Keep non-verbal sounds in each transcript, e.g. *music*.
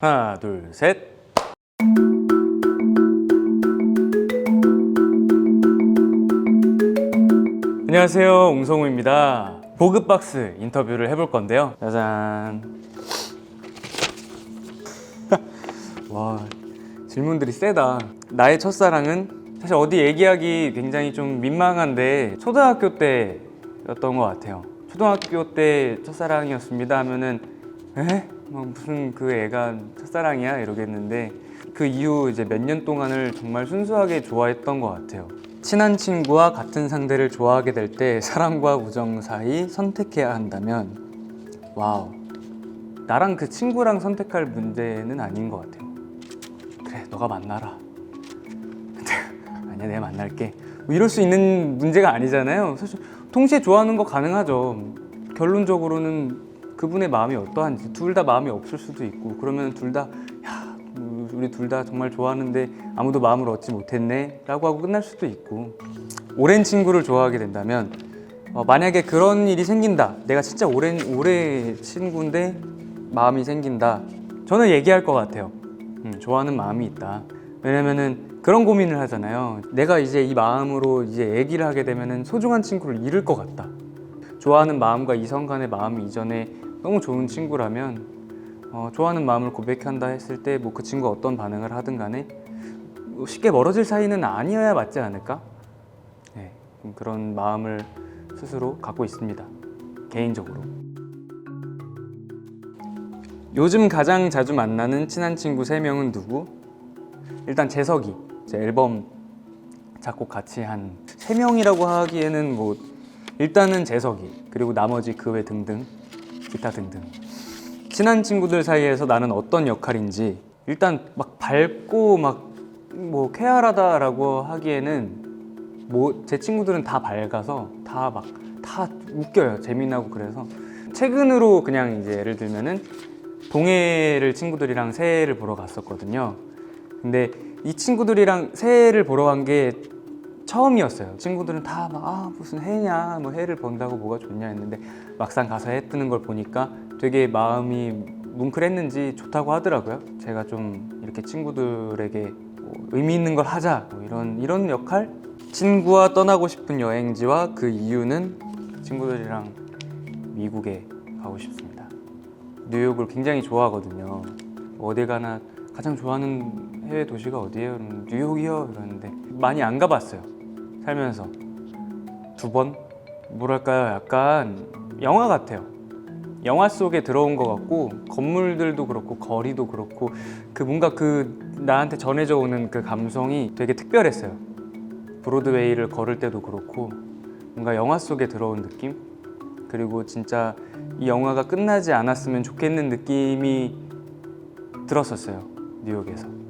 하나, 둘, 셋. 안녕하세요, 웅성우입니다. 보급박스 인터뷰를 해볼 건데요. 짜잔. *laughs* 와, 질문들이 세다. 나의 첫사랑은 사실 어디 얘기하기 굉장히 좀 민망한데 초등학교 때였던 것 같아요. 초등학교 때 첫사랑이었습니다 하면은 에? 막 무슨 그 애가 첫사랑이야 이러겠는데 그 이후 이제 몇 년 동안을 정말 순수하게 좋아했던 것 같아요. 친한 친구와 같은 상대를 좋아하게 될 때 사랑과 우정 사이 선택해야 한다면 와우 나랑 그 친구랑 선택할 문제는 아닌 것 같아요. 그래 너가 만나라. *laughs* 아니야 내가 만날게. 뭐 이럴 수 있는 문제가 아니잖아요. 사실 동시에 좋아하는 거 가능하죠. 결론적으로는 그분의 마음이 어떠한지 둘 다 마음이 없을 수도 있고 그러면 둘 다 야, 우리 둘 다 정말 좋아하는데 아무도 마음을 얻지 못했네? 라고 하고 끝날 수도 있고 오랜 친구를 좋아하게 된다면 어, 만약에 그런 일이 생긴다. 내가 진짜 오랜 오래 친구인데 마음이 생긴다. 저는 얘기할 것 같아요. 음, 좋아하는 마음이 있다. 왜냐면은 그런 고민을 하잖아요. 내가 이제 이 마음으로 이제 얘기를 하게 되면은 소중한 친구를 잃을 것 같다. 좋아하는 마음과 이성 간의 마음 이전에 너무 좋은 친구라면 어, 좋아하는 마음을 고백한다 했을 때 뭐 그 친구가 어떤 반응을 하든 간에 뭐 쉽게 멀어질 사이는 아니어야 맞지 않을까? 네, 좀 그런 마음을 스스로 갖고 있습니다. 개인적으로. 요즘 가장 자주 만나는 친한 친구 세명은 누구? 일단 재석이 제 앨범 작곡 같이 한 세명이라고 하기에는 뭐 일단은 재석이 그리고 나머지 그 외 등등 기타 등등. 친한 친구들 사이에서 나는 어떤 역할인지 일단 막 밝고 막 뭐 쾌활하다라고 하기에는 뭐 제 친구들은 다 밝아서 다 막 다 웃겨요. 재미나고 그래서. 최근으로 그냥 이제 예를 들면은 동해를 친구들이랑 새해를 보러 갔었거든요. 근데 이 친구들이랑 새해를 보러 간 게 처음이었어요 친구들은 다 막 아 무슨 해냐 뭐 해를 본다고 뭐가 좋냐 했는데 막상 가서 해 뜨는 걸 보니까 되게 마음이 뭉클했는지 좋다고 하더라고요. 제가 좀 이렇게 친구들에게 뭐 의미 있는 걸 하자 뭐 이런 이런 역할. 친구와 떠나고 싶은 여행지와 그 이유는 친구들이랑 미국에 가고 싶습니다. 뉴욕을 굉장히 좋아하거든요. 어딜 가나 가장 좋아하는 해외 도시가 어디예요? 뉴욕이요. 이러는데 많이 안 가봤어요. 살면서 두 번. 뭐랄까요? 약간 영화 같아요. 영화 속에 들어온 것 같고 건물들도 그렇고 거리도 그렇고 그 뭔가 그 나한테 전해져 오는 그 감성이 되게 특별했어요. 브로드웨이를 걸을 때도 그렇고 뭔가 영화 속에 들어온 느낌 그리고 진짜 이 영화가 끝나지 않았으면 좋겠는 느낌이 들었었어요. 뉴욕에서.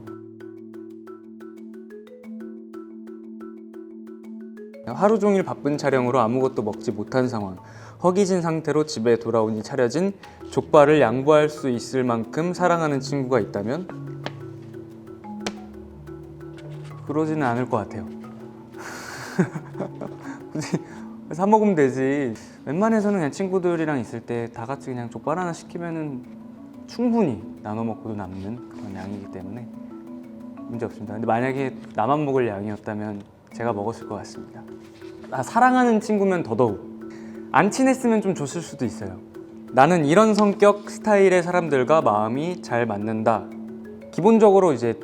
하루 종일 바쁜 촬영으로 아무것도 먹지 못한 상황. 허기진 상태로 집에 돌아오니 차려진 족발을 양보할 수 있을 만큼 사랑하는 친구가 있다면 그러지는 않을 것 같아요. *laughs* 굳이 사 먹으면 되지. 웬만해서는 그냥 친구들이랑 있을 때 다 같이 그냥 족발 하나 시키면은 충분히 나눠 먹고도 남는 그런 양이기 때문에 문제 없습니다. 근데 만약에 나만 먹을 양이었다면 제가 먹었을 것 같습니다. 아, 사랑하는 친구면 더더욱 안 친했으면 좀 줬을 수도 있어요. 나는 이런 성격 스타일의 사람들과 마음이 잘 맞는다. 기본적으로 이제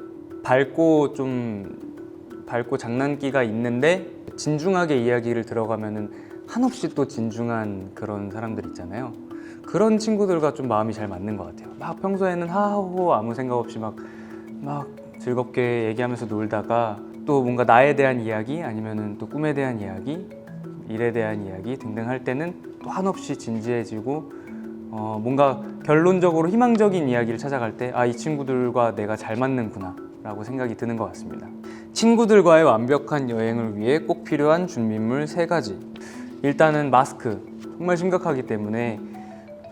밝고 좀 밝고 장난기가 있는데 진중하게 이야기를 들어가면은 한없이 또 진중한 그런 사람들 있잖아요. 그런 친구들과 좀 마음이 잘 맞는 것 같아요. 막 평소에는 하하호 아무 생각 없이 막 막 즐겁게 얘기하면서 놀다가 또 뭔가 나에 대한 이야기 아니면은 또 꿈에 대한 이야기 일에 대한 이야기 등등 할 때는 또 한없이 진지해지고 어, 뭔가 결론적으로 희망적인 이야기를 찾아갈 때 아 이 친구들과 내가 잘 맞는구나 라고 생각이 드는 것 같습니다. 친구들과의 완벽한 여행을 위해 꼭 필요한 준비물 세 가지. 일단은 마스크. 정말 심각하기 때문에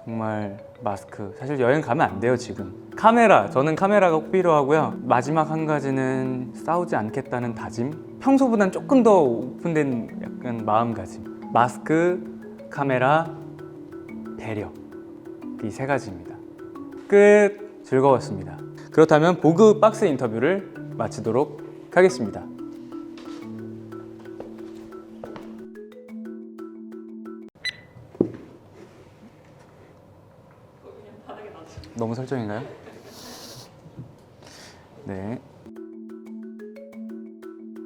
정말 마스크. 사실 여행 가면 안 돼요 지금. 카메라 저는 카메라가 꼭 필요하고요. 마지막 한 가지는 싸우지 않겠다는 다짐. 평소보단 조금 더 오픈된 약간 마음가짐. 마스크 카메라 배려. 이 세 가지입니다. 끝. 즐거웠습니다. 그렇다면 보그 박스 인터뷰를 마치도록 하겠습니다. 너무 설정인가요? 네.